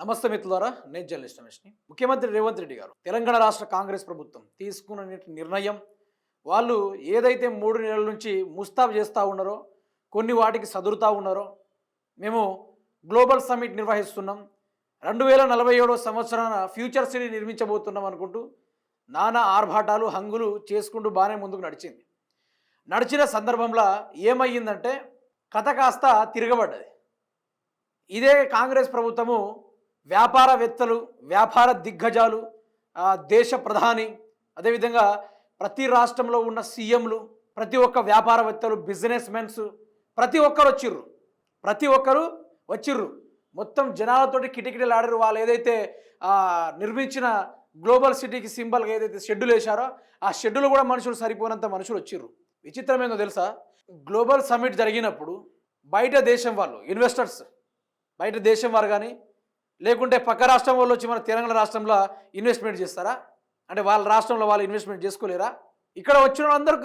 నమస్తే మిత్రులారా నేను జర్నలిస్ట్ రమేష్ని. ముఖ్యమంత్రి రేవంత్ రెడ్డి గారు తెలంగాణ రాష్ట్ర కాంగ్రెస్ ప్రభుత్వం తీసుకున్న నిర్ణయం వాళ్ళు ఏదైతే మూడు నెలల నుంచి ముస్తాబు చేస్తూ ఉన్నారో కొన్ని వాటికి సదురుతూ ఉన్నారో మేము గ్లోబల్ సమ్మిట్ నిర్వహిస్తున్నాం. రెండు వేల నలభై ఏడో సంవత్సరాన ఫ్యూచర్ సిటీ నిర్మించబోతున్నాం అనుకుంటూ నానా ఆర్భాటాలు హంగులు చేసుకుంటూ బాగానే ముందుకు నడిచింది. నడిచిన సందర్భంలో ఏమయ్యిందంటే కథ కాస్త తిరగబడ్డది. ఇదే కాంగ్రెస్ ప్రభుత్వము వ్యాపారవేత్తలు వ్యాపార దిగ్గజాలు దేశ ప్రధాని అదేవిధంగా ప్రతి రాష్ట్రంలో ఉన్న సీఎంలు ప్రతి ఒక్క వ్యాపారవేత్తలు బిజినెస్ మెన్స్ ప్రతి ఒక్కరు వచ్చిర్రు. ప్రతి ఒక్కరు వచ్చిర్రు. మొత్తం జనాలతోటి కిటకిటలాడారు వాళ్ళు ఏదైతే నిర్మించిన గ్లోబల్ సిటీకి సింబల్గా ఏదైతే షెడ్యూల్ వేశారో ఆ షెడ్యూల్ కూడా మనుషులు సరిపోనంత మనుషులు వచ్చిర్రు. విచిత్రమేందో తెలుసా? గ్లోబల్ సమ్మిట్ జరిగినప్పుడు బయట దేశం వాళ్ళు ఇన్వెస్టర్స్ బయట దేశం వారు కానీ లేకుంటే పక్క రాష్ట్రం వాళ్ళు వచ్చి మన తెలంగాణ రాష్ట్రంలో ఇన్వెస్ట్మెంట్ చేస్తారా? అంటే వాళ్ళ రాష్ట్రంలో వాళ్ళు ఇన్వెస్ట్మెంట్ చేసుకోలేరా? ఇక్కడ వచ్చిన వాళ్ళందరూ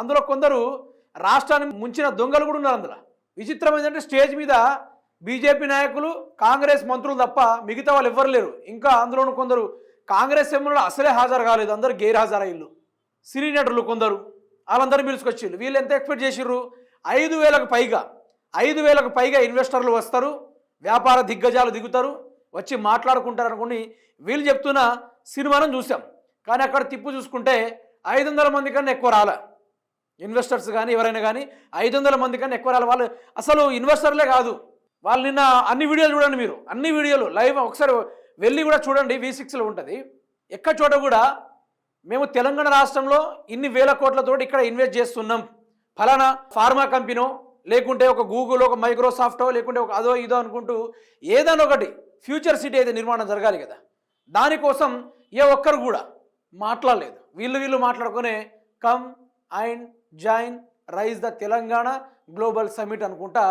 అందులో కొందరు రాష్ట్రాన్ని ముంచిన దొంగలు కూడా ఉన్నారు అందులో. విచిత్రం ఏంటంటే స్టేజ్ మీద బీజేపీ నాయకులు కాంగ్రెస్ మంత్రులు తప్ప మిగతా వాళ్ళు ఎవ్వరు లేరు. ఇంకా అందులోనూ కొందరు కాంగ్రెస్ ఎమ్మెల్యేలు అసలే హాజరు కాలేదు అందరు గైర్ హాజరయ్యారు సినీ నటులు కొందరు వాళ్ళందరూ పిలుచుకొచ్చిర్రు వీళ్ళు ఎంత ఎక్స్పెక్ట్ చేసిర్రు? ఐదు వేలకు పైగా ఐదు వేలకు పైగా ఇన్వెస్టర్లు వస్తారు వ్యాపార దిగ్గజాలు దిగుతారు. వచ్చి మాట్లాడుకుంటారు అనుకుని వీళ్ళు చెప్తున్న సినిమాను చూసాం కానీ అక్కడ తిప్పు చూసుకుంటే ఐదు వందల మంది కన్నా ఎక్కువ రాలే. ఇన్వెస్టర్స్ కానీ ఎవరైనా కానీ ఐదు వందల మంది కన్నా ఎక్కువ రాలే. వాళ్ళు అసలు ఇన్వెస్టర్లే కాదు. వాళ్ళు నిన్న అన్ని వీడియోలు చూడండి మీరు. అన్ని వీడియోలు లైవ్ ఒకసారి వెళ్ళి కూడా చూడండి. వి సిక్స్లో ఉంటుంది. ఎక్క చోట కూడా మేము తెలంగాణ రాష్ట్రంలో ఇన్ని వేల కోట్లతోటి ఇక్కడ ఇన్వెస్ట్ చేస్తున్నాం. ఫలానా ఫార్మా కంపెనీ లేకుంటే ఒక గూగుల్ ఒక మైక్రోసాఫ్టో లేకుంటే ఒక అదో ఇదో అనుకుంటూ ఏదైనా ఒకటి ఫ్యూచర్ సిటీ అయితే నిర్మాణం జరగాలి కదా. దానికోసం ఏ ఒక్కరు కూడా మాట్లాడలేదు. వీళ్ళు వీళ్ళు మాట్లాడుకునే come and join rise the Telangana global summit అనుకుంటా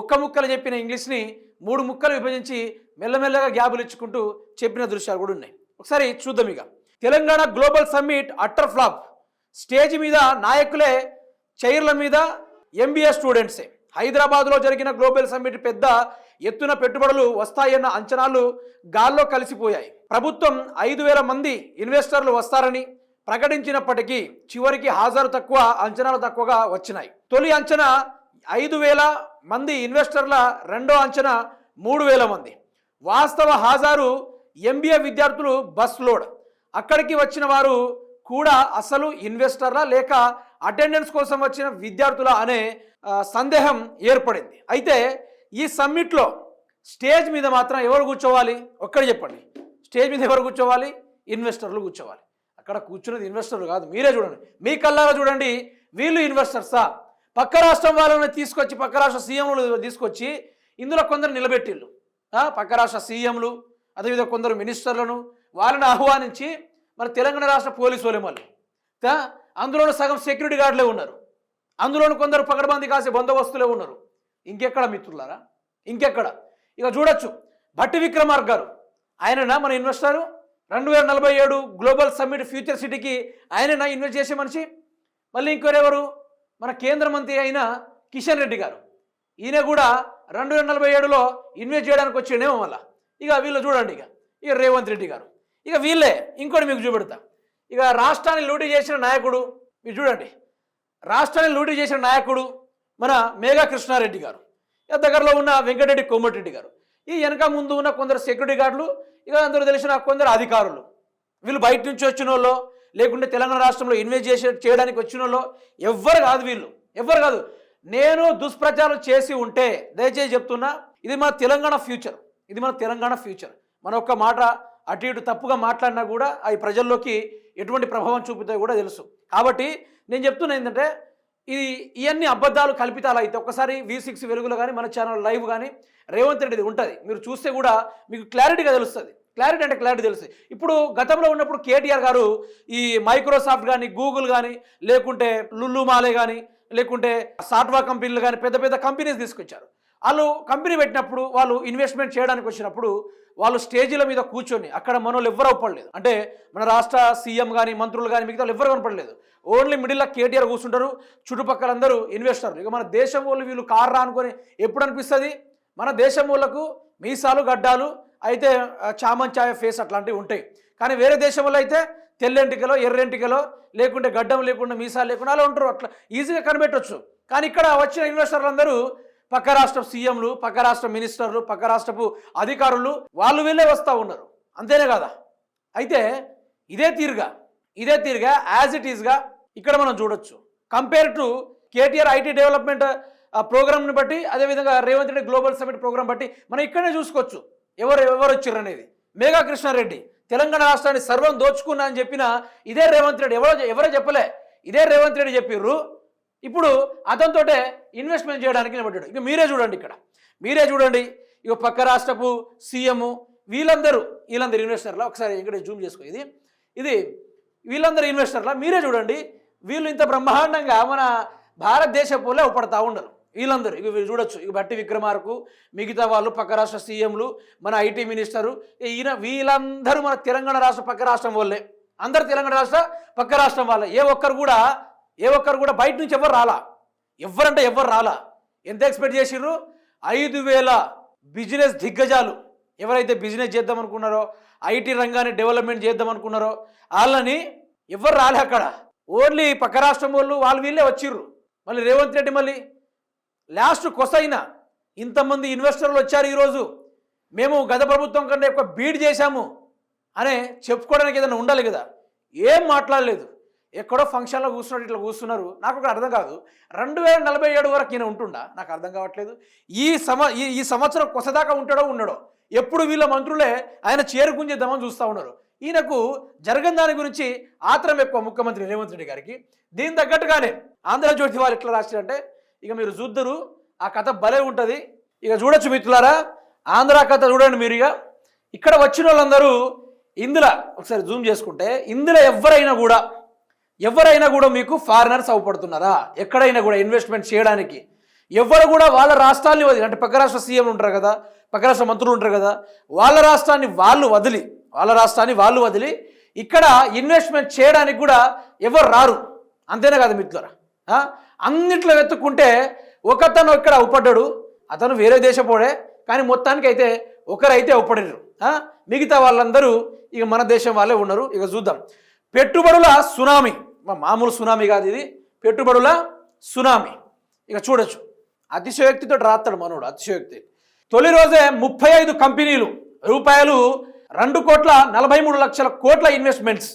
ఒక్క ముక్కలు చెప్పిన ఇంగ్లీష్ని మూడు ముక్కలు విభజించి మెల్లమెల్లగా గ్యాబులు ఇచ్చుకుంటూ చెప్పిన దృశ్యాలు కూడా ఉన్నాయి. ఒకసారి చూద్దాం ఇక. Telangana global summit utter flop stage మీద నాయకులే చైర్ల మీద ఎంబీఏ స్టూడెంట్సే హైదరాబాద్లో జరిగిన గ్లోబల్ సమ్మిట్ పెద్ద ఎత్తున పెట్టుబడులు వస్తాయన్న అంచనాలు గాల్లో కలిసిపోయాయి. ప్రభుత్వం ఐదు వేల మంది ఇన్వెస్టర్లు వస్తారని ప్రకటించినప్పటికీ చివరికి హాజరు తక్కువ అంచనాలు తక్కువగా వచ్చినాయి. తొలి అంచనా ఐదు వేల మంది ఇన్వెస్టర్ల రెండో అంచనా మూడు వేల మంది. వాస్తవ హాజరు ఎంబీఏ విద్యార్థులు బస్ లోడ్ అక్కడికి వచ్చిన వారు కూడా అసలు ఇన్వెస్టర్లా లేక అటెండెన్స్ కోసం వచ్చిన విద్యార్థుల అనే సందేహం ఏర్పడింది. అయితే ఈ సమ్మిట్లో స్టేజ్ మీద మాత్రం ఎవరు కూర్చోవాలి? ఒక్కడ చెప్పండి. స్టేజ్ మీద ఎవరు కూర్చోవాలి? ఇన్వెస్టర్లు కూర్చోవాలి. అక్కడ కూర్చున్నది ఇన్వెస్టర్లు కాదు మీరే చూడండి. మీ కల్లారా చూడండి వీళ్ళు ఇన్వెస్టర్సా? పక్క రాష్ట్రం వాళ్ళని తీసుకొచ్చి పక్క రాష్ట్ర సీఎంలు తీసుకొచ్చి ఇందులో కొందరు నిలబెట్టిళ్ళు. పక్క రాష్ట్ర సీఎంలు అదేవిధంగా కొందరు మినిస్టర్లను వాళ్ళని ఆహ్వానించి మన తెలంగాణ రాష్ట్ర పోలీసు వాళ్ళు మళ్ళీ. అందులోనూ సగం సెక్యూరిటీ గార్డులే ఉన్నారు. అందులోనూ కొందరు పగడబంది కాసే బందోబస్తులే ఉన్నారు. ఇంకెక్కడ మిత్రులారా? ఇంకెక్కడ? ఇక చూడొచ్చు. భట్టి విక్రమార్క్ గారు ఆయననా మన ఇన్వెస్టరు? రెండు వేల నలభై ఏడు గ్లోబల్ సమ్మిట్ ఫ్యూచర్ సిటీకి ఆయననా ఇన్వెస్ట్ చేసే మనిషి? మళ్ళీ ఇంకోరెవరు మన కేంద్ర మంత్రి అయిన కిషన్ రెడ్డి గారు. ఈయన కూడా రెండు వేల నలభై ఏడులో ఇన్వెస్ట్ చేయడానికి వచ్చిండేమో మళ్ళా. ఇక వీళ్ళు చూడండి ఇక. ఇక రేవంత్ రెడ్డి గారు. ఇక వీళ్ళే. ఇంకోటి మీకు చూపెడతా. ఇక రాష్ట్రాన్ని లూటీ చేసిన నాయకుడు మీరు చూడండి. రాష్ట్రాన్ని లూటీ చేసిన నాయకుడు మన మేఘా కృష్ణారెడ్డి గారు. ఇక దగ్గరలో ఉన్న వెంకటరెడ్డి కోమటిరెడ్డి గారు. ఈ వెనక ముందు ఉన్న కొందరు సెక్యూరిటీ గార్డులు ఇక అందరూ తెలిసిన కొందరు అధికారులు. వీళ్ళు బయట నుంచి వచ్చిన వాళ్ళు లేకుంటే తెలంగాణ రాష్ట్రంలో ఇన్వెస్ట్ చేసే చేయడానికి వచ్చిన వాళ్ళు ఎవ్వరు కాదు వీళ్ళు. ఎవ్వరు కాదు. నేను దుష్ప్రచారం చేసి ఉంటే దయచేసి చెప్తున్నా ఇది మన తెలంగాణ ఫ్యూచర్ ఇది మన తెలంగాణ ఫ్యూచర్ మన ఒక్క మాట అటు ఇటు తప్పుగా మాట్లాడినా కూడా అవి ప్రజల్లోకి ఎటువంటి ప్రభావం చూపుతాయో కూడా తెలుసు. కాబట్టి నేను చెప్తున్నా ఏంటంటే ఇది ఇవన్నీ అబద్ధాలు కల్పితాలు అయితే ఒక్కసారి వి సిక్స్ వెలుగులో కానీ మన ఛానల్ లైవ్ కానీ రేవంత్ రెడ్డిది ఉంటుంది. మీరు చూస్తే కూడా మీకు క్లారిటీగా తెలుస్తుంది. క్లారిటీ అంటే క్లారిటీ తెలుస్తుంది. ఇప్పుడు గతంలో ఉన్నప్పుడు కేటీఆర్ గారు ఈ మైక్రోసాఫ్ట్ కానీ గూగుల్ కానీ లేకుంటే లుల్లు మాలే కానీ లేకుంటే సాట్వా కంపెనీలు కానీ పెద్ద పెద్ద కంపెనీస్ తీసుకొచ్చారు. వాళ్ళు కంపెనీ పెట్టినప్పుడు వాళ్ళు ఇన్వెస్ట్మెంట్ చేయడానికి వచ్చినప్పుడు వాళ్ళు స్టేజీల మీద కూర్చొని అక్కడ మనోళ్ళు ఎవ్వరు అవ్వలేదు అంటే మన రాష్ట్ర సీఎం కానీ మంత్రులు కానీ మిగతా వాళ్ళు ఎవ్వరు కనపడలేదు. ఓన్లీ మిడిల్లో కేటీఆర్ కూర్చుంటారు చుట్టుపక్కల అందరూ ఇన్వెస్టర్లు. ఇక మన దేశం వాళ్ళు వీళ్ళు కారు అనుకొని ఎప్పుడు అనిపిస్తుంది? మన దేశం వాళ్ళకు మీసాలు గడ్డాలు అయితే చామన్ ఛాయ ఫేస్ అట్లాంటివి ఉంటాయి. కానీ వేరే దేశంలో అయితే తెల్లెంటికలో ఎర్రెంటికలో లేకుంటే గడ్డం లేకుండా మీసాలు లేకుండా అలా ఉంటారు. అట్లా ఈజీగా కనిపెట్టొచ్చు. కానీ ఇక్కడ వచ్చిన ఇన్వెస్టర్లు అందరూ పక్క రాష్ట్ర సీఎంలు పక్క రాష్ట్ర మినిస్టర్లు పక్క రాష్ట్రపు అధికారులు వాళ్ళు వీళ్ళే వస్తూ ఉన్నారు. అంతేనే కదా? అయితే ఇదే తీరుగా ఇదే తీరుగా యాజ్ ఇట్ ఈస్గా ఇక్కడ మనం చూడొచ్చు. Compare to KTR IT development ప్రోగ్రామ్ని బట్టి అదేవిధంగా Revanth Reddy global summit program బట్టి మనం ఇక్కడనే చూసుకోవచ్చు. ఎవరు ఎవరు వచ్చారు అనేది మేఘా కృష్ణారెడ్డి తెలంగాణ రాష్ట్రాన్ని సర్వం దోచుకున్నా అని చెప్పిన ఇదే రేవంత్ రెడ్డి ఎవరో ఎవరో చెప్పలే. ఇదే రేవంత్ రెడ్డి చెప్పిర్రు ఇప్పుడు అతనితోటే ఇన్వెస్ట్మెంట్ చేయడానికి నిలబడ్డాడు. ఇక మీరే చూడండి ఇక్కడ. మీరే చూడండి. ఇక పక్క రాష్ట్రపు సీఎం వీళ్ళందరూ వీళ్ళందరూ ఇన్వెస్టర్లా ఒకసారి ఇక్కడ జూమ్ చేసుకో. ఇది ఇది వీళ్ళందరూ ఇన్వెస్టర్లా మీరే చూడండి. వీళ్ళు ఇంత బ్రహ్మాండంగా మన భారతదేశ పోలే ఉపడతా ఉండరు. వీళ్ళందరూ. ఇక వీళ్ళు చూడొచ్చు. ఇక బట్టి విక్రమార్కు మిగతా వాళ్ళు పక్క రాష్ట్ర సీఎంలు మన ఐటీ మినిస్టరు ఈయన వీళ్ళందరూ మన తెలంగాణ రాష్ట్ర పక్క రాష్ట్రం వాళ్ళే. అందరు తెలంగాణ రాష్ట్ర పక్క రాష్ట్రం వాళ్ళే. ఏ ఒక్కరు కూడా ఏ ఒక్కరు కూడా బయట నుంచి ఎవరు రాలా? ఎవరంటే ఎవరు రాలా? ఎంత ఎక్స్పెక్ట్ చేసిర్రు? ఐదు వేల బిజినెస్ దిగ్గజాలు. ఎవరైతే బిజినెస్ చేద్దాం అనుకున్నారో ఐటీ రంగాన్ని డెవలప్మెంట్ చేద్దాం అనుకున్నారో వాళ్ళని ఎవరు రాలే అక్కడ. ఓన్లీ పక్క రాష్ట్రం వాళ్ళు వాళ్ళు వీళ్ళే వచ్చిర్రు. మళ్ళీ రేవంత్ రెడ్డి మళ్ళీ లాస్ట్ కొసైనా. ఇంతమంది ఇన్వెస్టర్లు వచ్చారు ఈరోజు. మేము గత ప్రభుత్వం కంటే ఎక్కువ బీడ్ చేశాము. అనే చెప్పుకోవడానికి ఏదైనా ఉండాలి కదా. ఏం మాట్లాడలేదు. ఎక్కడో ఫంక్షన్లో కూర్చున్నట్టు ఇట్లా కూర్చున్నారు. నాకు ఒక అర్థం కాదు. రెండు వేల నలభై ఏడు వరకు ఈయన ఉంటుండా? నాకు అర్థం కావట్లేదు. ఈ సమ ఈ ఈ సంవత్సరం కొసదాకా ఉంటాడో ఉండడో? ఎప్పుడు వీళ్ళ మంత్రులే ఆయన చేరుకుంచేద్దామని చూస్తూ ఉన్నారు. ఈయనకు జరగని దాని గురించి ఆత్రం ఎక్కువ ముఖ్యమంత్రి రేవంత్ రెడ్డి గారికి. దీని తగ్గట్టుగానే ఆంధ్రజ్యోతి వారు ఎట్లా రాశారంటే ఇక మీరు చూద్దరు ఆ కథ భలే ఉంటుంది. ఇక చూడొచ్చు మిత్రులారా ఆంధ్ర కథ చూడండి మీరు ఇక. ఇక్కడ వచ్చిన వాళ్ళందరూ ఇందులో ఒకసారి జూమ్ చేసుకుంటే ఇందులో ఎవరైనా కూడా ఎవరైనా కూడా మీకు ఫారినర్స్ అవపడుతున్నారా? ఎక్కడైనా కూడా ఇన్వెస్ట్మెంట్ చేయడానికి? ఎవరు కూడా వాళ్ళ రాష్ట్రాన్ని వదిలి అంటే పక్క రాష్ట్ర సీఎంలు ఉంటారు కదా పక్క రాష్ట్ర మంత్రులు ఉంటారు కదా వాళ్ళ రాష్ట్రాన్ని వాళ్ళు వదిలి వాళ్ళ రాష్ట్రాన్ని వాళ్ళు వదిలి ఇక్కడ ఇన్వెస్ట్మెంట్ చేయడానికి కూడా ఎవరు రారు? అంతేనే కదా మిత్రులరా? అన్నిట్లో వెతుక్కుంటే ఒకతను ఇక్కడ అవుపడ్డాడు అతను వేరే దేశపోడే కానీ మొత్తానికి అయితే ఒకరైతే అవుపడరు మిగతా వాళ్ళందరూ ఇక మన దేశం వాళ్ళే ఉన్నారు. ఇక చూద్దాం. పెట్టుబడుల సునామీ. మామూలు సునామీ కాదు ఇది. పెట్టుబడుల సునామీ. ఇక చూడొచ్చు. అతిశయోక్తితో రాస్తాడు మనోడు అతిశయోక్తి. తొలి రోజే ముప్పై ఐదు కంపెనీలు రూపాయలు రెండు కోట్ల నలభై మూడు లక్షల కోట్ల ఇన్వెస్ట్మెంట్స్.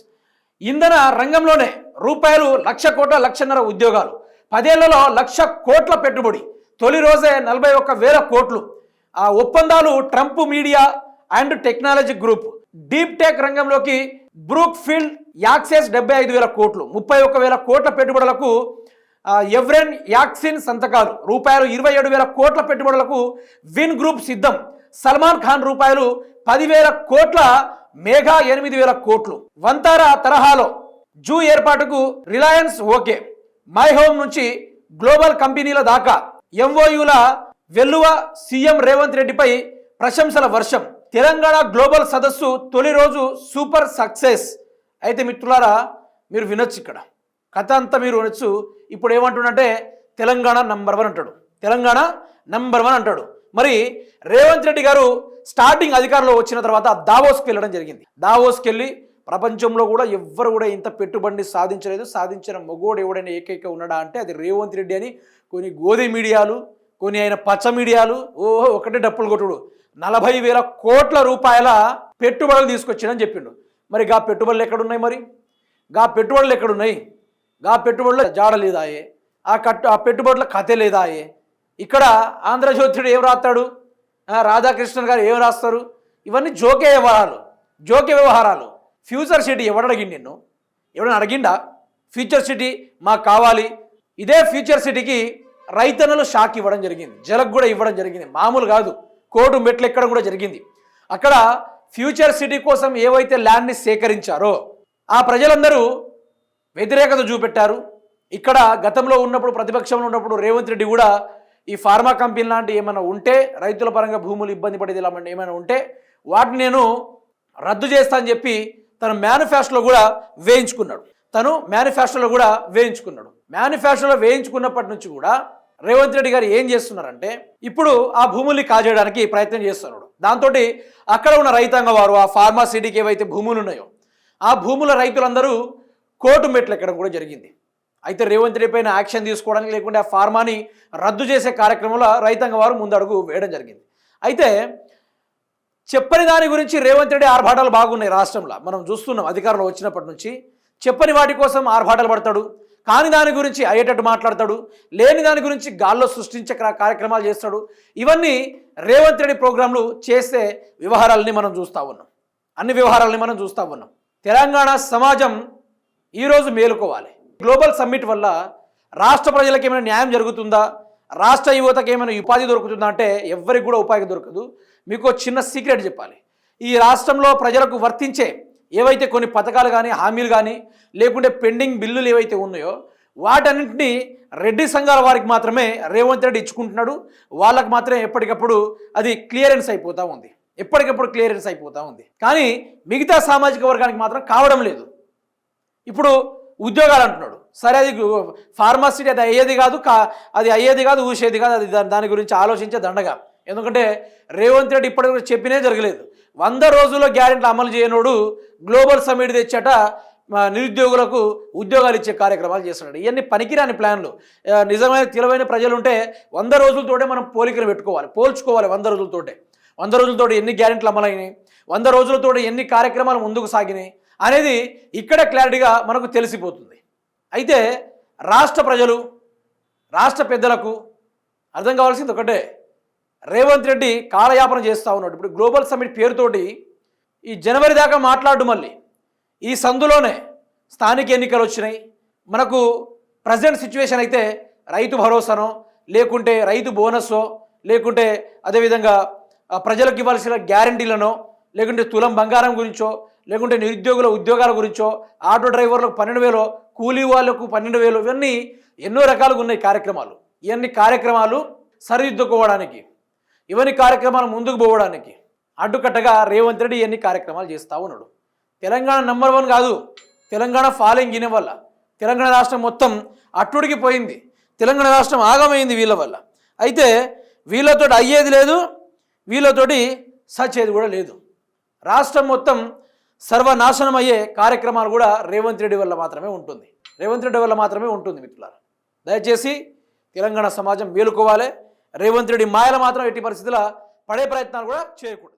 ఇంధన రంగంలోనే రూపాయలు లక్ష కోట్ల లక్షన్నర ఉద్యోగాలు. పదేళ్ళలో లక్ష కోట్ల పెట్టుబడి. తొలి రోజే నలభై ఒక్క వేల కోట్లు. ఆ ఒప్పందాలు Trump media and technology group. Deep tech రంగంలోకి బ్రూక్ ఫీల్డ్ యాక్సెస్ డెబ్బై ఐదు వేల కోట్లు. ముప్పై ఒక్క వేల కోట్ల పెట్టుబడులకు ఎవ్రెన్ యాక్సిన్ సంతకాలు. రూపాయలు ఇరవై ఏడు వేల కోట్ల పెట్టుబడులకు విన్ గ్రూప్ సిద్ధం. సల్మాన్ ఖాన్ రూపాయలు పదివేల కోట్ల మేఘా ఎనిమిది వేల కోట్లు. వంతారా తరహాలో జూ ఏర్పాటుకు రిలయన్స్ ఓకే. మై హోమ్ నుంచి గ్లోబల్ కంపెనీల దాకా. ఎంఓయుల వెల్లువ సీఎం రేవంత్ రెడ్డిపై ప్రశంసల వర్షం. తెలంగాణ గ్లోబల్ సదస్సు తొలి రోజు సూపర్ సక్సెస్. అయితే మిత్రులారా మీరు వినొచ్చు ఇక్కడ. కథ అంతా మీరు వినొచ్చు. ఇప్పుడు ఏమంటుండంటే తెలంగాణ నంబర్ వన్ అంటాడు. తెలంగాణ నంబర్ వన్ అంటాడు. మరి రేవంత్ రెడ్డి గారు స్టార్టింగ్ అధికారంలో వచ్చిన తర్వాత దావోస్కి వెళ్ళడం జరిగింది. దావోస్కి వెళ్ళి ప్రపంచంలో కూడా ఎవ్వరు కూడా ఇంత పెట్టుబడిని సాధించలేదు. సాధించిన మగోడు ఎవడైనా ఏకైక ఉన్నాడా అంటే అది రేవంత్ రెడ్డి అని కొన్ని గోధి మీడియాలు కొన్ని ఆయన పచ్చ మీడియాలు ఓహో ఒకటే డప్పులు కొట్టుడు. నలభై వేల కోట్ల రూపాయల పెట్టుబడులు తీసుకొచ్చాడని చెప్పిండు. మరి గా పెట్టుబడులు ఎక్కడున్నాయి మరి? గా పెట్టుబడులు ఎక్కడున్నాయి? గా పెట్టుబడుల జాడ లేదాయే? ఆ కట్టు ఆ పెట్టుబడుల కథ లేదాయే? ఇక్కడ ఆంధ్రజ్యోతిడు ఏం రాస్తాడు? రాధాకృష్ణన్ గారు ఏం రాస్తారు? ఇవన్నీ జోకే వ్యవహారాలు జోకే వ్యవహారాలు. ఫ్యూచర్ సిటీ ఎవడు అడిగిండు నిన్ను? ఎవడని అడిగిండా? ఫ్యూచర్ సిటీ మాకు కావాలి. ఇదే ఫ్యూచర్ సిటీకి రైతన్నలు షాక్ ఇవ్వడం జరిగింది. జలకు కూడా ఇవ్వడం జరిగింది. మామూలు కాదు. కోర్టు మెట్లు ఎక్కడం కూడా జరిగింది. అక్కడ ఫ్యూచర్ సిటీ కోసం ఏవైతే ల్యాండ్ని సేకరించారో ఆ ప్రజలందరూ వ్యతిరేకత చూపెట్టారు. ఇక్కడ గతంలో ఉన్నప్పుడు ప్రతిపక్షంలో ఉన్నప్పుడు రేవంత్ రెడ్డి కూడా ఈ ఫార్మా కంపెనీ లాంటి ఏమైనా ఉంటే రైతుల పరంగా భూములు ఇబ్బంది పడేది ఇలా ఏమైనా ఉంటే వాటిని నేను రద్దు చేస్తా అని చెప్పి తన మేనిఫెస్టోలో కూడా వేయించుకున్నాడు. తను మేనిఫెస్టోలో కూడా వేయించుకున్నాడు. మేనిఫెస్టోలో వేయించుకున్నప్పటి నుంచి కూడా రేవంత్ రెడ్డి గారు ఏం చేస్తున్నారంటే ఇప్పుడు ఆ భూముల్ని కాజేయడానికి ప్రయత్నం చేస్తున్నాడు. దాంతో అక్కడ ఉన్న రైతాంగ వారు ఆ ఫార్మాసిటీకి ఏవైతే భూములు ఉన్నాయో ఆ భూముల రైతులందరూ కోర్టు మెట్లు ఎక్కడం కూడా జరిగింది. అయితే రేవంత్ రెడ్డి పైన యాక్షన్ తీసుకోవడానికి లేకుంటే ఆ ఫార్మాని రద్దు చేసే కార్యక్రమంలో రైతాంగ వారు ముందడుగు వేయడం జరిగింది. అయితే చెప్పని దాని గురించి రేవంత్ రెడ్డి ఆర్భాటాలు బాగున్నాయి రాష్ట్రంలో. మనం చూస్తున్నాం అధికారంలో వచ్చినప్పటి నుంచి చెప్పని వాటి కోసం ఆర్భాటాలు పడతాడు. కాని దాని గురించి అయ్యేటట్టు మాట్లాడతాడు లేని దాని గురించి గాల్లో సృష్టించే కార్యక్రమాలు చేస్తాడు. ఇవన్నీ రేవంత్ రెడ్డి ప్రోగ్రాంలు చేసే వ్యవహారాలని మనం చూస్తూ ఉన్నాం. అన్ని వ్యవహారాలని మనం చూస్తూ ఉన్నాం. తెలంగాణ సమాజం ఈరోజు మేలుకోవాలి. గ్లోబల్ సమ్మిట్ వల్ల రాష్ట్ర ప్రజలకు ఏమైనా న్యాయం జరుగుతుందా? రాష్ట్ర యువతకు ఏమైనా ఉపాధి దొరుకుతుందా అంటే ఎవ్వరికి కూడా ఉపాధి దొరకదు. మీకు చిన్న సీక్రెట్ చెప్పాలి. ఈ రాష్ట్రంలో ప్రజలకు వర్తించే ఏవైతే కొన్ని పథకాలు కానీ హామీలు కానీ లేకుంటే పెండింగ్ బిల్లులు ఏవైతే ఉన్నాయో వాటన్నింటినీ రెడ్డి సంఘాల వారికి మాత్రమే రేవంత్ రెడ్డి ఇచ్చుకుంటున్నాడు. వాళ్ళకి మాత్రమే ఎప్పటికప్పుడు అది క్లియరెన్స్ అయిపోతూ ఉంది. ఎప్పటికప్పుడు క్లియరెన్స్ అయిపోతూ ఉంది. కానీ మిగతా సామాజిక వర్గానికి మాత్రం కావడం లేదు. ఇప్పుడు ఉద్యోగాలు అంటున్నాడు. సరే అది ఫార్మసిటీ అది అయ్యేది కాదు కా అది అయ్యేది కాదు ఊసేది కాదు అది దాని దాని గురించి ఆలోచించే దండగా. ఎందుకంటే రేవంత్ రెడ్డి ఇప్పటివరకు చెప్పినే జరగలేదు. వంద రోజుల్లో గ్యారెంటీ అమలు చేయనోడు గ్లోబల్ సమ్మిట్ తెచ్చట నిరుద్యోగులకు ఉద్యోగాలు ఇచ్చే కార్యక్రమాలు చేస్తున్నాడు. ఇవన్నీ పనికిరాని ప్లాన్లు. నిజమైన తెలివైన ప్రజలు ఉంటే వంద రోజులతోటే మనం పోలికలు పెట్టుకోవాలి పోల్చుకోవాలి వంద రోజులతోటే. వంద రోజులతో ఎన్ని గ్యారెంటీలు అమలైనాయి వంద రోజులతో ఎన్ని కార్యక్రమాలు ముందుకు సాగినాయి అనేది ఇక్కడ క్లారిటీగా మనకు తెలిసిపోతుంది. అయితే రాష్ట్ర ప్రజలు రాష్ట్ర పెద్దలకు అర్థం కావాల్సింది ఒకటే. రేవంత్ రెడ్డి కాలయాపన చేస్తూ ఉన్నాడు. ఇప్పుడు గ్లోబల్ సమ్మిట్ పేరుతోటి ఈ జనవరి దాకా మాట్లాడు మళ్ళీ. ఈ సందులోనే స్థానిక ఎన్నికలు వచ్చినాయి. మనకు ప్రజెంట్ సిచ్యువేషన్ అయితే రైతు భరోసానో లేకుంటే రైతు బోనస్సో లేకుంటే అదేవిధంగా ప్రజలకు ఇవ్వాల్సిన గ్యారంటీలనో లేకుంటే తులం బంగారం గురించో లేకుంటే నిరుద్యోగుల ఉద్యోగాల గురించో ఆటో డ్రైవర్లకు పన్నెండు వేలు కూలీ వాళ్ళకు పన్నెండు వేలు ఇవన్నీ ఎన్నో రకాలుగా ఉన్నాయి కార్యక్రమాలు. ఇవన్నీ కార్యక్రమాలు సరిదిద్దుకోవడానికి ఇవన్నీ కార్యక్రమాలు ముందుకు పోవడానికి అడ్డుకట్టగా రేవంత్ రెడ్డి ఇవన్నీ కార్యక్రమాలు చేస్తూ ఉన్నాడు. తెలంగాణ నెంబర్ వన్ కాదు తెలంగాణ ఫాలోయింగ్ ఈయన వల్ల తెలంగాణ రాష్ట్రం మొత్తం అట్టుడికి పోయింది తెలంగాణ రాష్ట్రం ఆగమైంది వీళ్ళ వల్ల. అయితే వీళ్ళతోటి అయ్యేది లేదు వీళ్ళతోటి సచ్చేది కూడా లేదు. రాష్ట్రం మొత్తం సర్వనాశనం అయ్యే కార్యక్రమాలు కూడా రేవంత్ రెడ్డి వల్ల మాత్రమే ఉంటుంది. రేవంత్ రెడ్డి వల్ల మాత్రమే ఉంటుంది మిత్రులారా. దయచేసి తెలంగాణ సమాజం మేలుకోవాలి. రేవంత్ రెడ్డి మాయల మాత్రం ఎట్టి పరిస్థితుల పడే ప్రయత్నాలు కూడా చేయకూడదు.